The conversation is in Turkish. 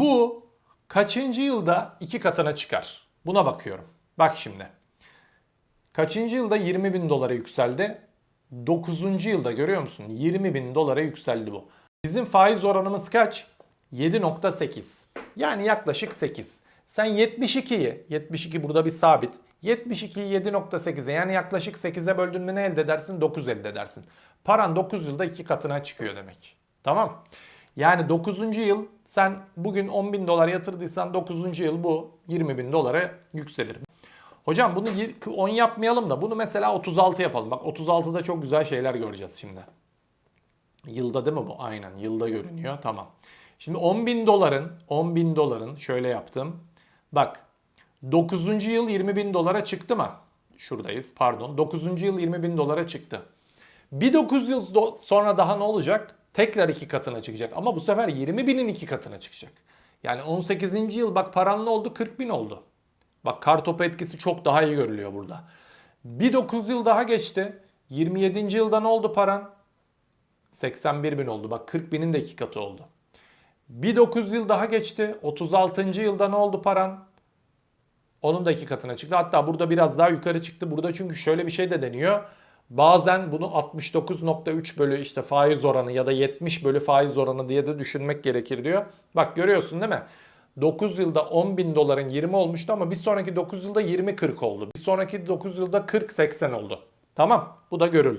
Bu kaçıncı yılda iki katına çıkar? Buna bakıyorum. Bak şimdi. Kaçıncı yılda 20 bin dolara yükseldi? 9. yılda görüyor musun? 20 bin dolara yükseldi bu. Bizim faiz oranımız kaç? 7.8. Yani yaklaşık 8. Sen 72'yi, 72 burada bir sabit. 72'yi 7.8'e yani yaklaşık 8'e böldün mü ne elde edersin? 9 elde edersin. Paran 9 yılda iki katına çıkıyor demek. Tamam. Yani 9. yıl sen bugün 10 bin dolar yatırdıysan 9. yıl bu 20 bin dolara yükselir. Hocam bunu yir- 10 yapmayalım da bunu mesela 36 yapalım. Bak 36'da çok güzel şeyler göreceğiz şimdi. Yılda değil mi bu? Aynen yılda görünüyor. Tamam. Şimdi 10 bin doların 10 bin doların şöyle yaptım. Bak 9. yıl 20 bin dolara çıktı mı? Şuradayız pardon. 9. yıl 20 bin dolara çıktı. Bir 9 yıl sonra daha ne olacak? Tekrar iki katına çıkacak. Ama bu sefer 20 binin iki katına çıkacak. Yani 18. yıl bak paran ne oldu? 40 bin oldu. Bak kartopu etkisi çok daha iyi görülüyor burada. Bir 9 yıl daha geçti. 27. yılda ne oldu paran? 81 bin oldu. Bak 40 binin de iki katı oldu. Bir 9 yıl daha geçti. 36. yılda ne oldu paran? Onun da iki katına çıktı. Hatta burada biraz daha yukarı çıktı. Burada çünkü şöyle bir şey de deniyor. Bazen bunu 69.3 bölü işte faiz oranı ya da 70 bölü faiz oranı diye de düşünmek gerekir diyor. Bak görüyorsun değil mi? 9 yılda 10 bin doların 20 olmuştu ama bir sonraki 9 yılda 20-40 oldu. Bir sonraki 9 yılda 40-80 oldu. Tamam bu da görüldü.